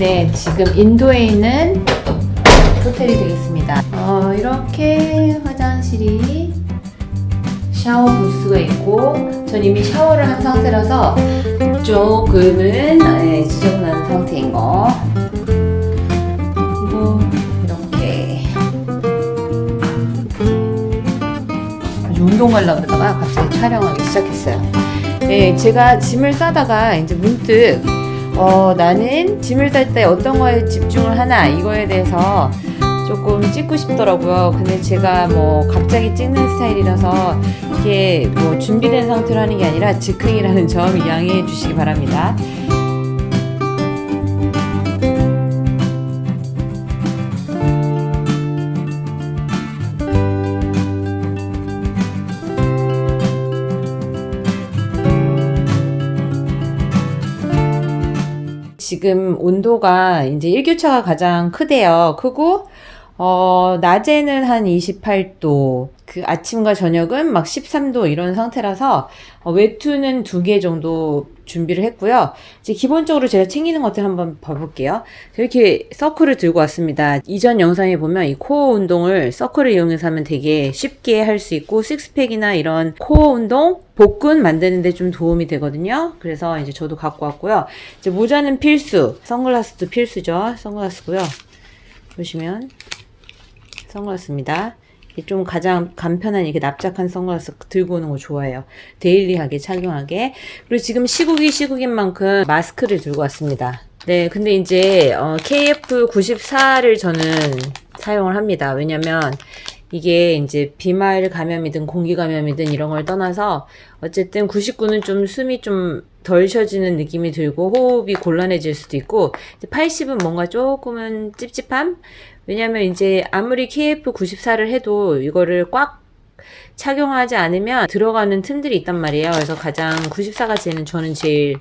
네, 지금 인도에 있는 호텔이 되겠습니다. 어, 이렇게 화장실이 샤워 부스가 있고, 전 이미 샤워를 한 상태라서 조금은 네, 지저분한 상태인 거. 그리고 이렇게 운동 가려고 그러다가 갑자기 촬영하기 시작했어요. 네, 제가 짐을 싸다가 이제 문득 어, 나는 짐을 쌀 때 어떤 거에 집중을 하나 이거에 대해서 조금 찍고 싶더라고요. 근데 제가 뭐 갑자기 찍는 스타일이라서 이게 뭐 준비된 상태로 하는 게 아니라 즉흥이라는 점 양해해 주시기 바랍니다. 지금 온도가 이제 일교차가 가장 크대요. 크고 어, 낮에는 한 28도, 그 아침과 저녁은 막 13도 이런 상태라서 어, 외투는 두 개 정도 준비를 했고요. 이제 기본적으로 제가 챙기는 것들 한번 봐볼게요. 이렇게 서클을 들고 왔습니다. 이전 영상에 보면 이 코어 운동을 서클을 이용해서 하면 되게 쉽게 할 수 있고 식스팩이나 이런 코어 운동, 복근 만드는데 좀 도움이 되거든요. 그래서 이제 저도 갖고 왔고요. 이제 모자는 필수, 선글라스도 필수죠. 선글라스고요. 보시면 선글라스입니다. 좀 가장 간편한 이렇게 납작한 선글라스 들고 오는 거 좋아해요. 데일리하게 착용하게. 그리고 지금 시국이 시국인 만큼 마스크를 들고 왔습니다. 네, 근데 이제 어, KF94를 저는 사용을 합니다. 왜냐면 이게 이제 비말 감염이든 공기 감염이든 이런 걸 떠나서 어쨌든 99는 좀 숨이 좀 덜 쉬어지는 느낌이 들고 호흡이 곤란해질 수도 있고 80은 뭔가 조금은 찝찝함? 왜냐면 이제 아무리 KF94를 해도 이거를 꽉 착용하지 않으면 들어가는 틈들이 있단 말이에요. 그래서 가장 94가 제는 저는 제일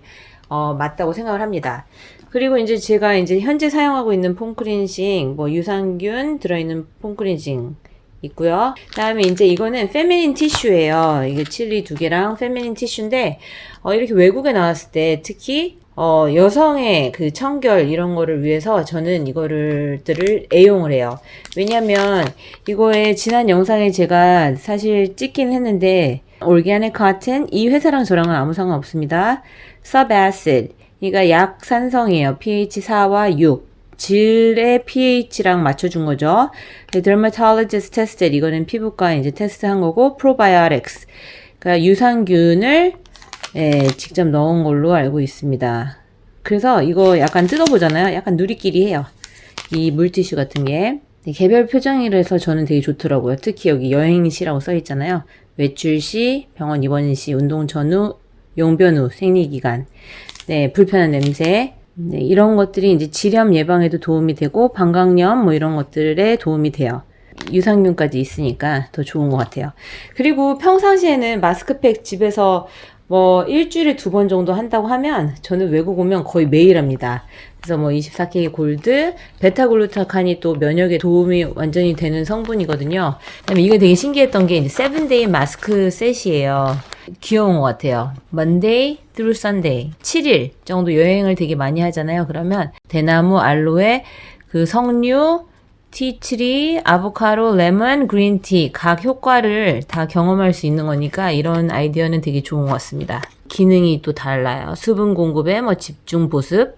어, 맞다고 생각을 합니다. 그리고 이제 제가 이제 현재 사용하고 있는 폼크린징, 뭐 유산균 들어있는 폼크린징 있고요. 그다음에 이제 이거는 페미닌 티슈예요. 이게 칠리 두 개랑 페미닌 티슈인데 어, 이렇게 외국에 나왔을 때 특히 어, 여성의 그 청결 이런 거를 위해서 저는 이거를들을 애용을 해요. 왜냐면 이거에 지난 영상에 제가 사실 찍긴 했는데 올게아닉 카튼 이 회사랑 저랑은 아무 상관 없습니다. subacid 이가 약산성이에요. pH 4와 6. 질의 pH랑 맞춰준 거죠. dermatologist tested 이거는 피부과 이제 테스트한 거고 probiotics 그러니까 유산균을 예, 직접 넣은 걸로 알고 있습니다. 그래서 이거 약간 뜯어보잖아요. 약간 누리끼리 해요. 이 물티슈 같은 게. 개별 표정이라서 저는 되게 좋더라고요. 특히 여기 여행 시라고 써 있잖아요. 외출 시, 병원 입원 시, 운동 전후, 용변 후, 생리 기간. 네, 불편한 냄새. 네, 이런 것들이 이제 질염 예방에도 도움이 되고, 방광염 뭐 이런 것들에 도움이 돼요. 유산균까지 있으니까 더 좋은 것 같아요. 그리고 평상시에는 마스크팩 집에서 뭐 일주일에 두 번 정도 한다고 하면 저는 외국 오면 거의 매일 합니다. 그래서 뭐 24K 골드, 베타글루타칸이 또 면역에 도움이 완전히 되는 성분이거든요. 그다음에 이게 되게 신기했던 게 이제 세븐데이 마스크 셋이에요. 귀여운 것 같아요. 먼데이 through Sunday 7일 정도 여행을 되게 많이 하잖아요. 그러면 대나무, 알로에, 그 석류, 티트리, 아보카도, 레몬, 그린티 각 효과를 다 경험할 수 있는 거니까 이런 아이디어는 되게 좋은 것 같습니다. 기능이 또 달라요. 수분 공급에 뭐 집중 보습,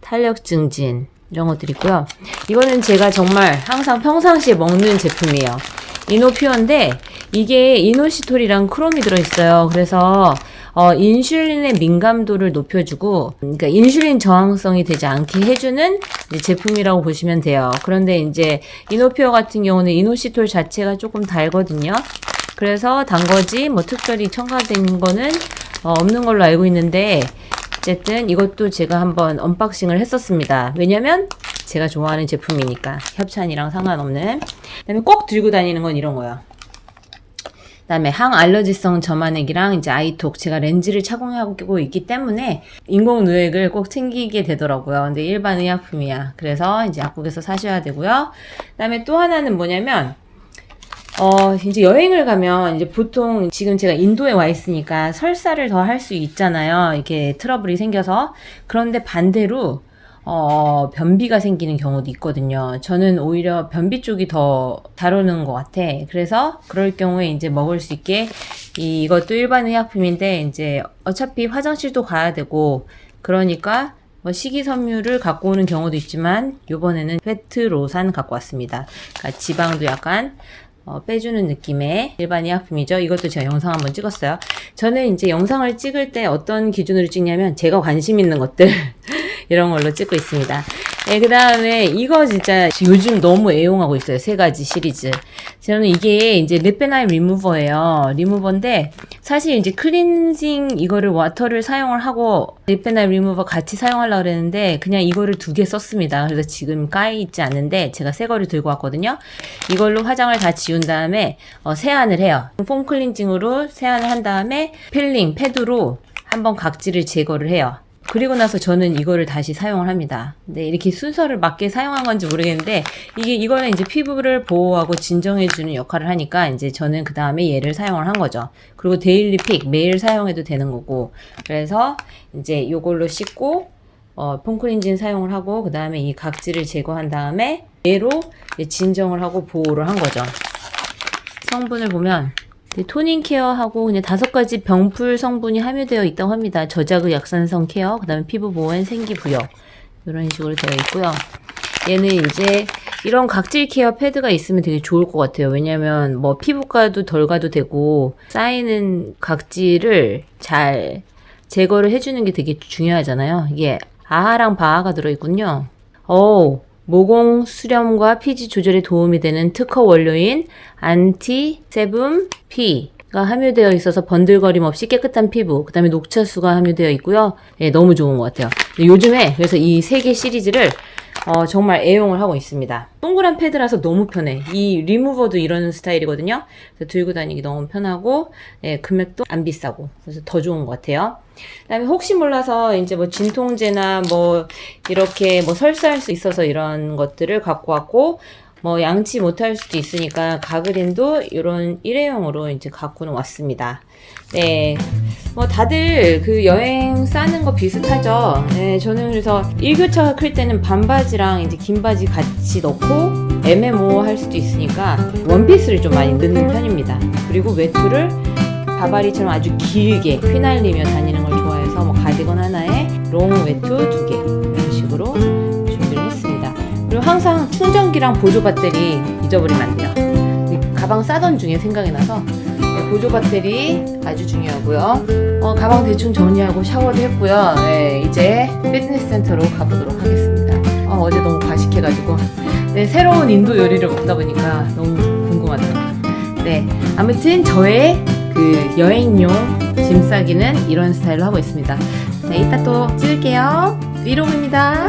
탄력 증진 이런 것들이 있고요. 이거는 제가 정말 항상 평상시에 먹는 제품이에요. 이노퓨어인데 이게 이노시톨이랑 크롬이 들어있어요. 그래서 어, 인슐린의 민감도를 높여주고, 그러니까 인슐린 저항성이 되지 않게 해주는 제품이라고 보시면 돼요. 그런데 이제 이노피어 같은 경우는 이노시톨 자체가 조금 달거든요. 그래서 단 거지, 뭐 특별히 첨가된 거는 어, 없는 걸로 알고 있는데, 어쨌든 이것도 제가 한번 언박싱을 했었습니다. 왜냐면 제가 좋아하는 제품이니까 협찬이랑 상관없는. 그다음에 꼭 들고 다니는 건 이런 거예요. 그다음에 항알러지성 점화액이랑 이제 아이톡 제가 렌즈를 착용하고 있기 때문에 인공 누액을 꼭 챙기게 되더라고요. 근데 일반 의약품이야. 그래서 이제 약국에서 사셔야 되고요. 그다음에 또 하나는 뭐냐면 어, 이제 여행을 가면 이제 보통 지금 제가 인도에 와 있으니까 설사를 더 할 수 있잖아요. 이렇게 트러블이 생겨서. 그런데 반대로 어, 변비가 생기는 경우도 있거든요. 저는 오히려 변비 쪽이 더 다루는 것 같아. 그래서 그럴 경우에 이제 먹을 수 있게 이, 이것도 일반 의약품인데 이제 어차피 화장실도 가야 되고 그러니까 뭐 식이섬유를 갖고 오는 경우도 있지만 요번에는 페트로산 갖고 왔습니다. 그러니까 지방도 약간 어, 빼주는 느낌의 일반 의약품이죠. 이것도 제가 영상 한번 찍었어요. 저는 이제 영상을 찍을 때 어떤 기준으로 찍냐면 제가 관심 있는 것들 이런 걸로 찍고 있습니다. 네, 그 다음에 이거 진짜 요즘 너무 애용하고 있어요. 세 가지 시리즈. 저는 이게 이제 르페나임 리무버예요. 리무버인데 사실 이제 클렌징 이거를 와터를 사용을 하고 르페나임 리무버 같이 사용하려고 그랬는데 그냥 이거를 두 개 썼습니다. 그래서 지금 까이 있지 않는데 제가 새 거를 들고 왔거든요. 이걸로 화장을 다 지운 다음에 어, 세안을 해요. 폼 클렌징으로 세안을 한 다음에 필링 패드로 한번 각질을 제거를 해요. 그리고 나서 저는 이거를 다시 사용을 합니다. 네, 이렇게 순서를 맞게 사용한 건지 모르겠는데, 이게, 이거는 이제 피부를 보호하고 진정해 주는 역할을 하니까, 이제 저는 그 다음에 얘를 사용을 한 거죠. 그리고 데일리 픽, 매일 사용해도 되는 거고, 그래서 이제 요걸로 씻고, 어, 폼클렌징 사용을 하고, 그 다음에 이 각질을 제거한 다음에, 얘로 진정을 하고 보호를 한 거죠. 성분을 보면, 네, 토닝 케어하고 그냥 다섯 가지 병풀 성분이 함유되어 있다고 합니다. 저자극 약산성 케어, 그 다음에 피부 보호엔 생기 부여 이런 식으로 되어 있고요. 얘는 이제 이런 각질 케어 패드가 있으면 되게 좋을 것 같아요. 왜냐면 뭐 피부과도 덜 가도 되고 쌓이는 각질을 잘 제거를 해주는 게 되게 중요하잖아요. 이게 아하랑 바하가 들어있군요. 오, 모공 수렴과 피지 조절에 도움이 되는 특허 원료인 안티 세붐 P가 함유되어 있어서 번들거림 없이 깨끗한 피부, 그 다음에 녹차수가 함유되어 있고요. 예, 너무 좋은 것 같아요. 요즘에 그래서 이 세 개 시리즈를 어, 정말 애용을 하고 있습니다. 동그란 패드라서 너무 편해. 이 리무버도 이런 스타일이거든요. 그래서 들고 다니기 너무 편하고, 예, 금액도 안 비싸고, 그래서 더 좋은 것 같아요. 그 다음에 혹시 몰라서 이제 뭐 진통제나 뭐 이렇게 뭐 설사할 수 있어서 이런 것들을 갖고 왔고, 뭐 양치 못할 수도 있으니까 가그린도 이런 일회용으로 이제 갖고는 왔습니다. 네. 뭐 다들 그 여행 싸는 거 비슷하죠. 네, 저는 그래서 일교차가 클 때는 반바지랑 이제 긴 바지 같이 넣고 애매모호할 수도 있으니까 원피스를 좀 많이 넣는 편입니다. 그리고 외투를 바바리처럼 아주 길게 휘날리며 다니는 걸 좋아해서 뭐 가디건 하나에 롱 외투 두 개 이런 식으로 항상 충전기랑 보조 배터리 잊어버리면 안 돼요. 이 가방 싸던 중에 생각이 나서 네, 보조 배터리 아주 중요하고요. 어, 가방 대충 정리하고 샤워도 했고요. 네, 이제 피트니스 센터로 가보도록 하겠습니다. 어, 어제 너무 과식해가지고 네, 새로운 인도 요리를 먹다 보니까 너무 궁금하더라고요. 네, 아무튼 저의 그 여행용 짐 싸기는 이런 스타일로 하고 있습니다. 네, 이따 또 찍을게요. 비롱입니다.